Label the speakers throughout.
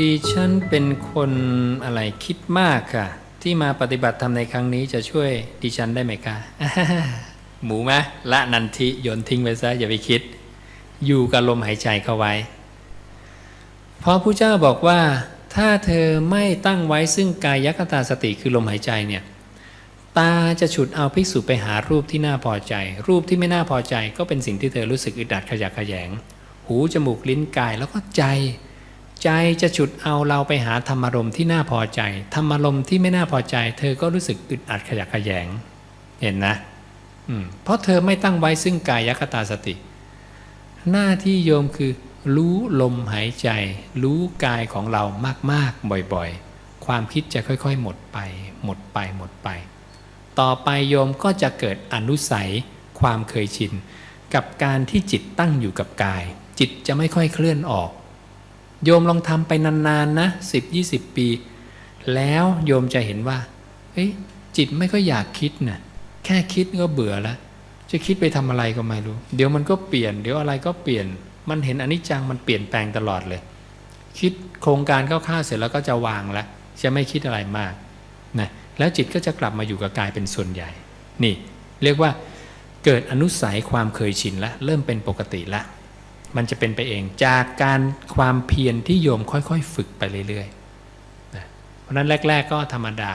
Speaker 1: ดิฉันเป็นคนอะไรคิดมากค่ะ ที่มาปฏิบัติธรรมในครั้งนี้จะช่วยดิฉันได้ไหมคะหมูไหมละนันทิโยนทิ้งไปซะอย่าไปคิด อยู่กับลมหายใจเข้าไว้ เพราะผู้เจ้าบอกว่า ถ้าเธอไม่ตั้งไว้ซึ่งกายคตาสติคือลมหายใจเนี่ยตาจะฉุดเอาภิกษุไปหารูปที่น่าพอใจ รูปที่ไม่น่าพอใจ ก็เป็นสิ่งที่เธอรู้สึกอึดอัดขยะแขยง หูจมูกลิ้นกายแล้วก็ใจ ใจจะฉุดเอาเราไปหาธรรมารมณ์ที่น่าพอใจ ธรรมารมณ์ที่ไม่น่าพอใจ เธอก็รู้สึกอึดอัดขยะแขยง เห็นนะเพราะเธอไม่ตั้งไว้ซึ่งกายคตาสติ หน้าที่โยมคือ รู้ลมหายใจ รู้กายของเรามากๆ บ่อยๆ ความคิดจะค่อยๆ หมดไป หมดไปหมดไป ต่อไปโยมก็จะเกิดอนุสัย ความเคยชิน กับการที่จิตตั้งอยู่กับกาย จิตจะไม่ค่อยเคลื่อนออก โยมลองทำไปนานๆนะ10 20ปี แล้วโยมจะเห็นว่าเฮ้ยจิตไม่ค่อยากคิดนะแค่คิดก็เบื่อแล้ว จะคิดไปทำอะไรก็ไม่รู้ เดี๋ยวมันก็เปลี่ยน เดี๋ยวอะไรก็เปลี่ยน มันเห็นอนิจจังมันเปลี่ยนแปลงตลอดเลย คิดโครงการคร่าวๆเสร็จแล้วก็จะวางแล้วจะไม่คิดอะไรมากนะแล้วจิตก็จะกลับมาอยู่กับกายเป็นส่วนใหญ่ นี่ เรียกว่าเกิดอนุสัยความเคยชินแล้วเริ่มเป็นปกติแล้ว มันจะเป็นไปเองจากการความเพียรที่โยมค่อย ๆ ฝึกไปเรื่อยๆนะเพราะนั้นแรก ๆ ก็ธรรมดา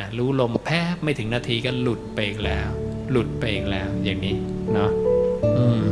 Speaker 1: นะรู้ลมแพบไม่ถึงนาทีก็หลุดไปอีกแล้ว หลุดไปอีกแล้วอย่างนี้เนาะอืม